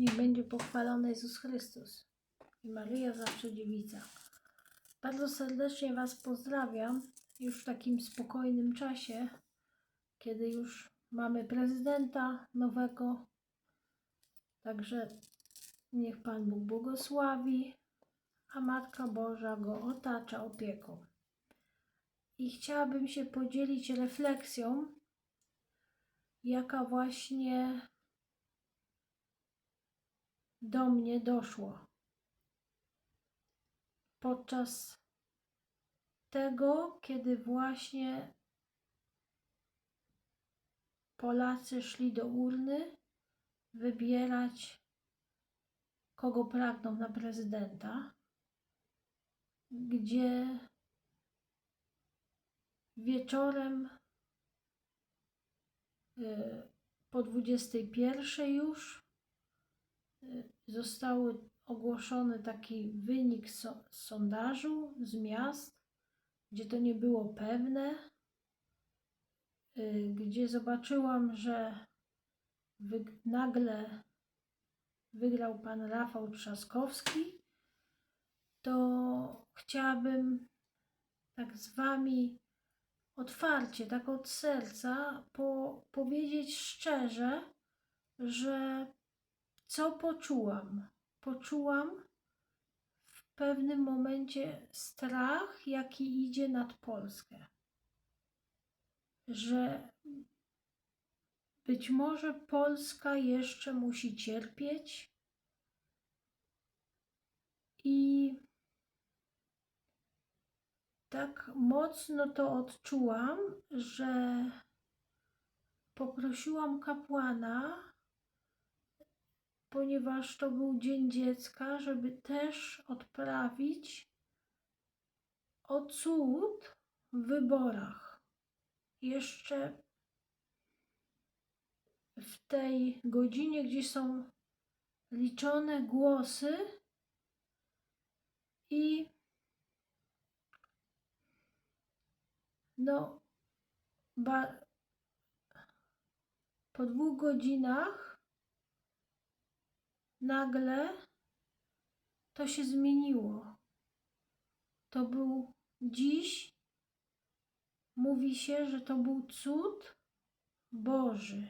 Niech będzie pochwalony Jezus Chrystus i Maryja zawsze dziewica. Bardzo serdecznie Was pozdrawiam już w takim spokojnym czasie, kiedy już mamy prezydenta nowego. Także niech Pan Bóg błogosławi, a Matka Boża go otacza opieką. I chciałabym się podzielić refleksją, jaka właśnie do mnie doszło. Podczas tego, kiedy właśnie Polacy szli do urny wybierać, kogo pragną na prezydenta, gdzie wieczorem y, po 21 już y, zostały ogłoszony taki wynik so, sondażu z miast, gdzie to nie było pewne, y, gdzie zobaczyłam, że wyg- nagle wygrał pan Rafał Trzaskowski, to chciałabym tak z wami otwarcie, tak od serca po, powiedzieć szczerze, że co poczułam? Poczułam w pewnym momencie strach, jaki idzie nad Polskę. Że być może Polska jeszcze musi cierpieć i tak mocno to odczułam, że poprosiłam kapłana, ponieważ to był Dzień Dziecka, żeby też odprawić o cud w wyborach. Jeszcze w tej godzinie, gdzie są liczone głosy i no, ba, po dwóch godzinach nagle to się zmieniło. To był dziś, mówi się, że to był cud Boży,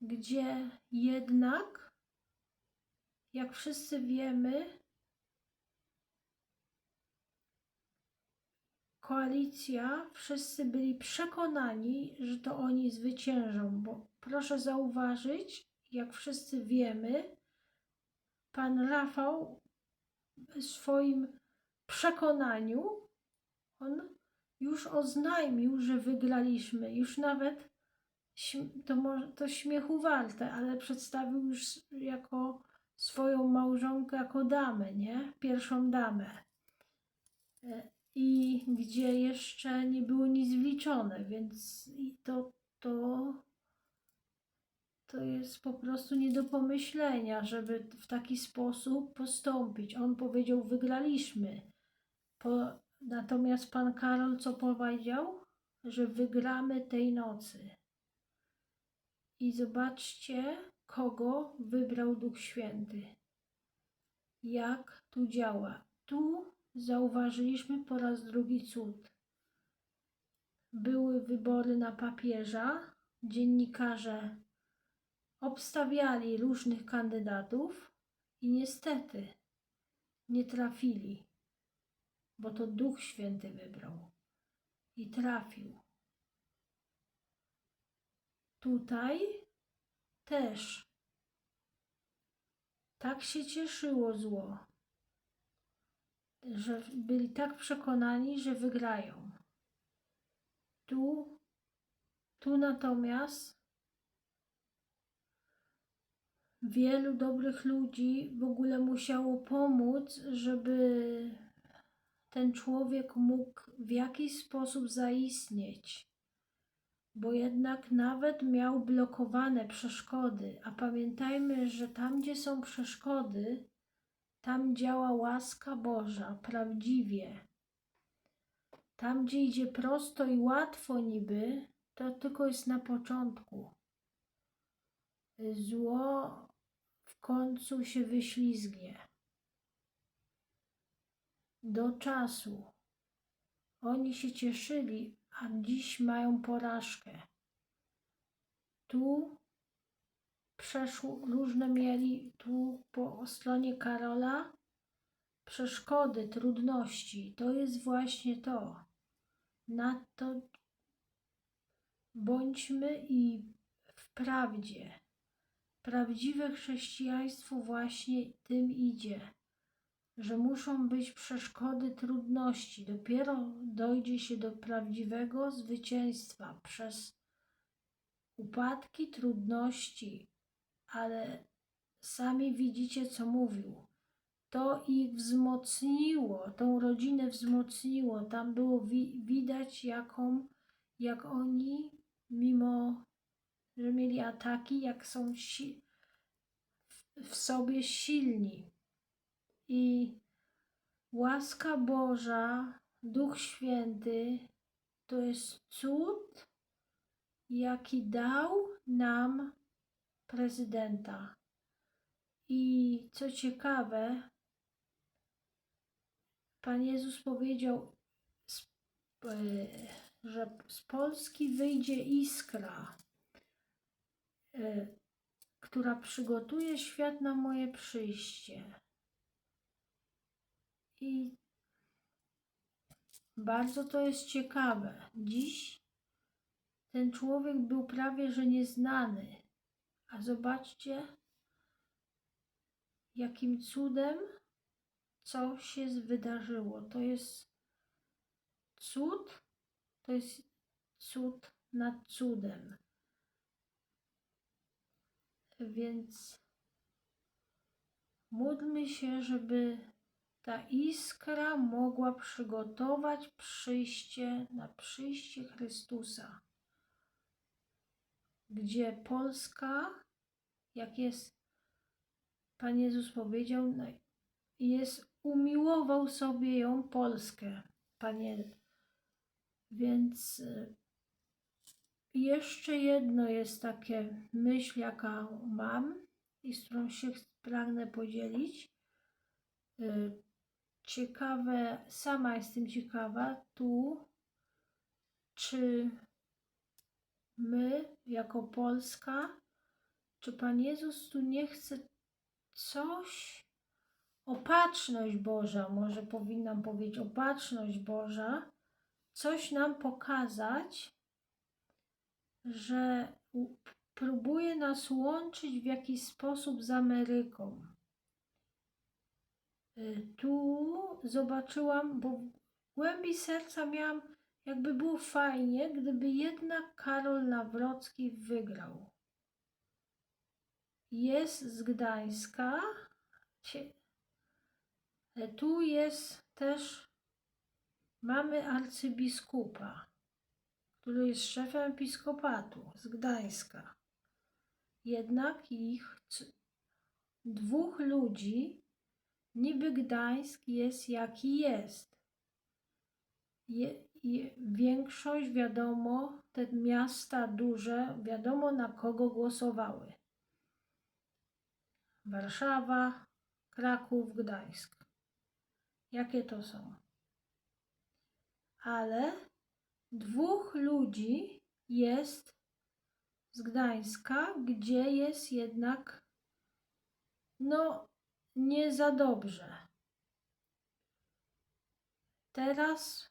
gdzie jednak, jak wszyscy wiemy, koalicja, wszyscy byli przekonani, że to oni zwyciężą, bo proszę zauważyć, jak wszyscy wiemy, pan Rafał w swoim przekonaniu, on już oznajmił, że wygraliśmy, już nawet to, to śmiechu warte, ale przedstawił już jako swoją małżonkę, jako damę, nie? Pierwszą damę. E, I gdzie jeszcze nie było nic wliczone, więc to, to to jest po prostu nie do pomyślenia, żeby w taki sposób postąpić. On powiedział, wygraliśmy. Po, natomiast pan Karol co powiedział? Że wygramy tej nocy. I zobaczcie, kogo wybrał Duch Święty. Jak tu działa. Tu zauważyliśmy po raz drugi cud. Były wybory na papieża. Dziennikarze obstawiali różnych kandydatów i niestety nie trafili, bo to Duch Święty wybrał i trafił. Tutaj też tak się cieszyło zło, że byli tak przekonani, że wygrają. Tu, tu natomiast wielu dobrych ludzi w ogóle musiało pomóc, żeby ten człowiek mógł w jakiś sposób zaistnieć. Bo jednak nawet miał blokowane przeszkody, a pamiętajmy, że tam, gdzie są przeszkody, tam działa łaska Boża prawdziwie. Tam, gdzie idzie prosto i łatwo niby, to tylko jest na początku. Zło końcu się wyślizgnie. Do czasu. Oni się cieszyli, a dziś mają porażkę. Tu przeszło, różne mieli tu po stronie Karola przeszkody, trudności. To jest właśnie to. Na to bądźmy i w prawdzie. Prawdziwe chrześcijaństwo właśnie tym idzie, że muszą być przeszkody, trudności. Dopiero dojdzie się do prawdziwego zwycięstwa przez upadki, trudności, ale sami widzicie, co mówił. To ich wzmocniło, tą rodzinę wzmocniło. Tam było wi- widać, jaką, jak oni, mimo że mieli ataki, jak są si- w- sobie silni. I łaska Boża, Duch Święty, to jest cud, jaki dał nam prezydenta. I co ciekawe, Pan Jezus powiedział, e, że z Polski wyjdzie iskra, która przygotuje świat na moje przyjście. I bardzo to jest ciekawe. Dziś ten człowiek był prawie że nieznany, a zobaczcie, jakim cudem co się wydarzyło. To jest cud, to jest cud nad cudem. Więc módlmy się, żeby ta iskra mogła przygotować przyjście na przyjście Chrystusa, gdzie Polska, jak jest Pan Jezus powiedział, no, jest, umiłował sobie ją Polskę, Panie. Więc y, jeszcze jedno jest takie myśl, jaka mam i z którą się pragnę podzielić. Y, Ciekawe, sama jestem ciekawa tu, czy my jako Polska, czy Pan Jezus tu nie chce coś, opatrzność Boża, może powinnam powiedzieć, opatrzność Boża, coś nam pokazać, że próbuje nas łączyć w jakiś sposób z Ameryką. Y, Tu zobaczyłam, bo w głębi serca miałam, jakby było fajnie, gdyby jednak Karol Nawrocki wygrał. Jest z Gdańska. E, Tu jest też, mamy arcybiskupa, który jest szefem episkopatu z Gdańska. Jednak ich dwóch ludzi, niby Gdańsk jest jaki jest. Je, je, większość wiadomo, te miasta duże, wiadomo na kogo głosowały. Warszawa, Kraków, Gdańsk. Jakie to są? Ale dwóch ludzi jest z Gdańska, gdzie jest jednak no nie za dobrze. Teraz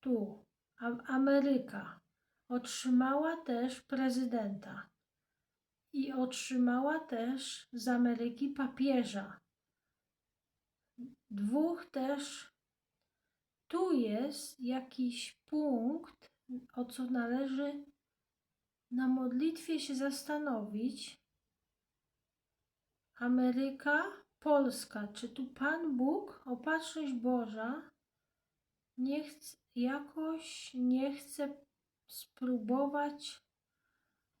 tu Ameryka otrzymała też prezydenta i otrzymała też z Ameryki papieża. Dwóch też. Tu jest jakiś punkt, o co należy na modlitwie się zastanowić. Ameryka, Polska. Czy tu Pan Bóg, opatrzność Boża, nie chce, jakoś nie chce spróbować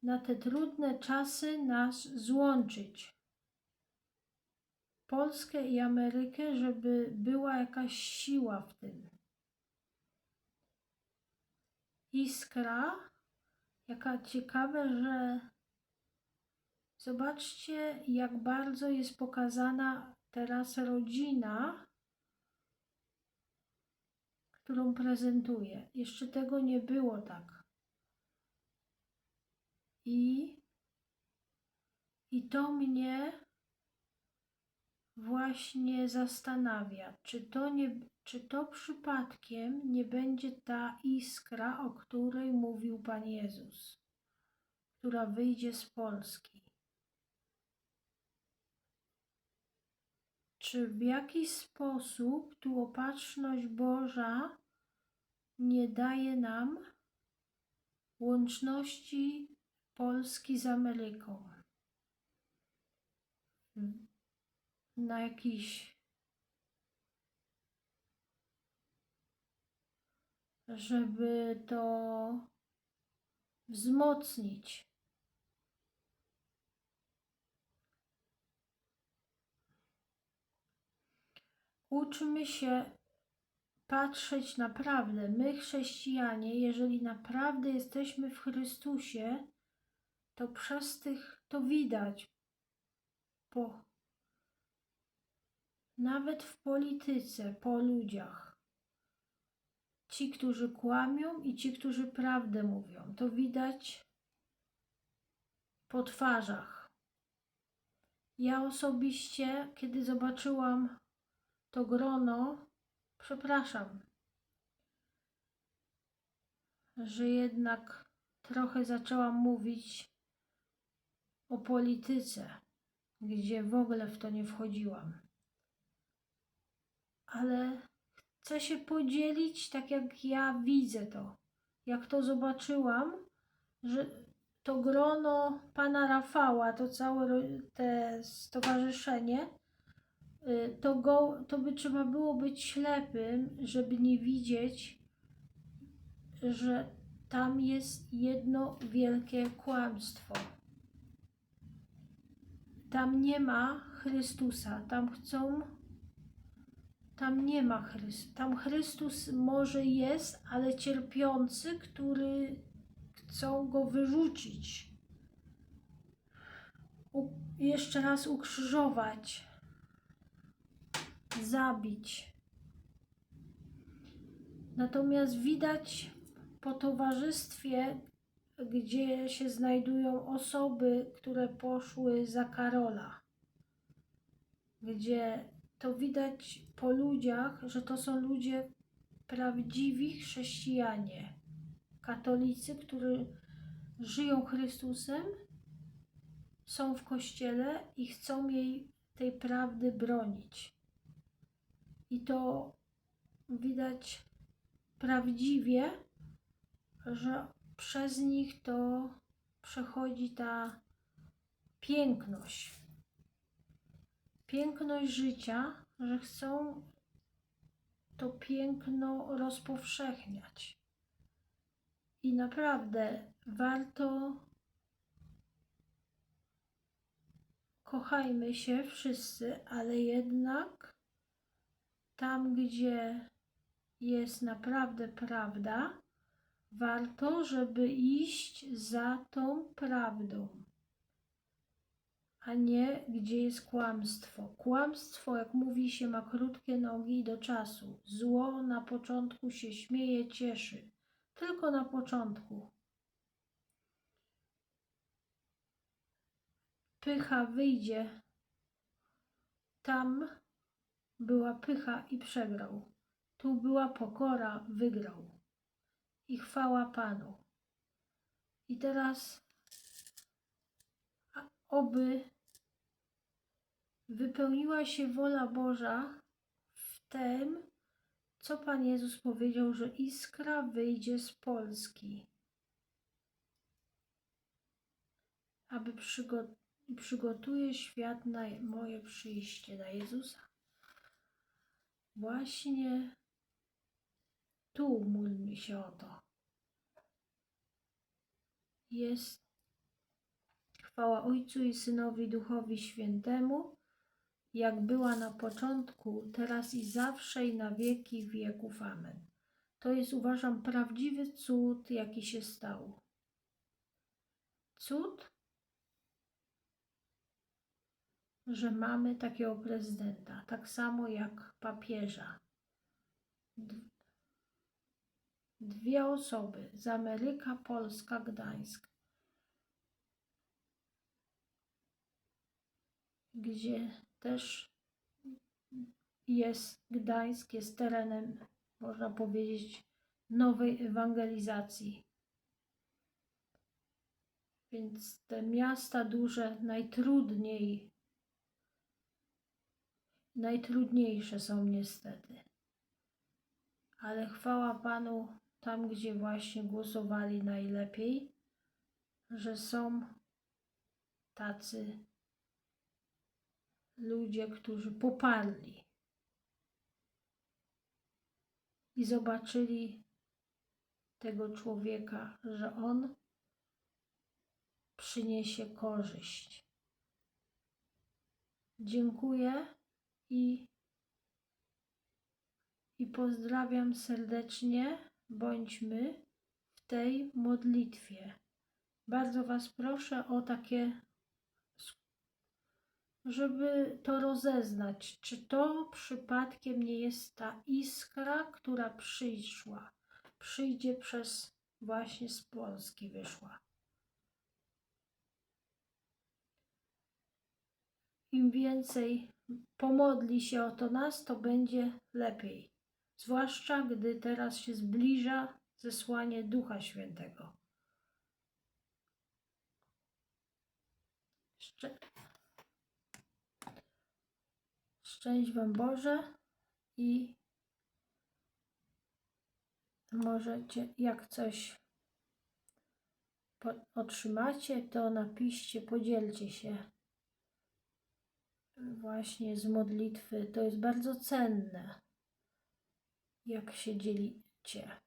na te trudne czasy nas złączyć. Polskę i Amerykę, żeby była jakaś siła w tym. Iskra, jaka ciekawe, że Zobaczcie, jak bardzo jest pokazana teraz rodzina, którą prezentuję. Jeszcze tego nie było tak. I, i to mnie właśnie zastanawia, czy to, nie, czy to przypadkiem nie będzie ta iskra, o której mówił Pan Jezus, która wyjdzie z Polski. Czy w jakiś sposób tu opatrzność Boża nie daje nam łączności Polski z Ameryką? Na jakiś żeby to wzmocnić. Uczmy się patrzeć naprawdę. My, chrześcijanie, jeżeli naprawdę jesteśmy w Chrystusie, to przez tych to widać. Po, nawet w polityce, po ludziach. Ci, którzy kłamią i ci, którzy prawdę mówią. To widać po twarzach. Ja osobiście, kiedy zobaczyłam to grono, przepraszam, że jednak trochę zaczęłam mówić o polityce, gdzie w ogóle w to nie wchodziłam. Ale chcę się podzielić tak, jak ja widzę to. Jak to zobaczyłam, że to grono pana Rafała, to całe te stowarzyszenie, y, to, go, to by trzeba było być ślepym, żeby nie widzieć, że tam jest jedno wielkie kłamstwo. Tam nie ma Chrystusa, tam chcą, tam nie ma Chrystusa. Tam Chrystus może jest, ale cierpiący, który chcą go wyrzucić. U, jeszcze raz ukrzyżować zabić. Natomiast widać po towarzystwie, gdzie się znajdują osoby, które poszły za Karola, gdzie to widać po ludziach, że to są ludzie prawdziwi chrześcijanie, katolicy, którzy żyją Chrystusem, są w kościele i chcą jej tej prawdy bronić. I to widać prawdziwie, że przez nich to przechodzi ta piękność. Piękność życia, że chcą to piękno rozpowszechniać. I naprawdę warto kochajmy się wszyscy, ale jednak tam, gdzie jest naprawdę prawda, warto, żeby iść za tą prawdą, a nie gdzie jest kłamstwo. Kłamstwo, jak mówi się, ma krótkie nogi do czasu. Zło na początku się śmieje, cieszy. Tylko na początku. Pycha wyjdzie. Tam była pycha i przegrał. Tu była pokora, wygrał. I chwała Panu. I teraz oby wypełniła się wola Boża w tym, co Pan Jezus powiedział, że iskra wyjdzie z Polski, aby przygo- przygotuje świat na moje przyjście, na Jezusa. Właśnie tu módlmy się o to. Jest chwała Ojcu i Synowi Duchowi Świętemu, jak była na początku, teraz i zawsze i na wieki wieków. Amen. To jest, uważam, prawdziwy cud, jaki się stał. Cud, że mamy takiego prezydenta, tak samo jak papieża. Dwie osoby z Ameryka, Polska, Gdańsk, gdzie też jest Gdańsk, jest terenem, można powiedzieć, nowej ewangelizacji. Więc te miasta duże najtrudniej, najtrudniejsze są niestety. Ale chwała Panu tam, gdzie właśnie głosowali najlepiej, że są tacy ludzie, którzy poparli i zobaczyli tego człowieka, że on przyniesie korzyść. Dziękuję i, i pozdrawiam serdecznie. Bądźmy w tej modlitwie. Bardzo Was proszę o takie, żeby to rozeznać, czy to przypadkiem nie jest ta iskra, która przyszła, przyjdzie przez właśnie z Polski wyszła. im więcej pomodli się o to nas, to będzie lepiej. Zwłaszcza gdy teraz się zbliża zesłanie Ducha Świętego. Szczęść Wam Boże i możecie, jak coś otrzymacie, to napiszcie, podzielcie się właśnie z modlitwy. To jest bardzo cenne, jak się dzielicie.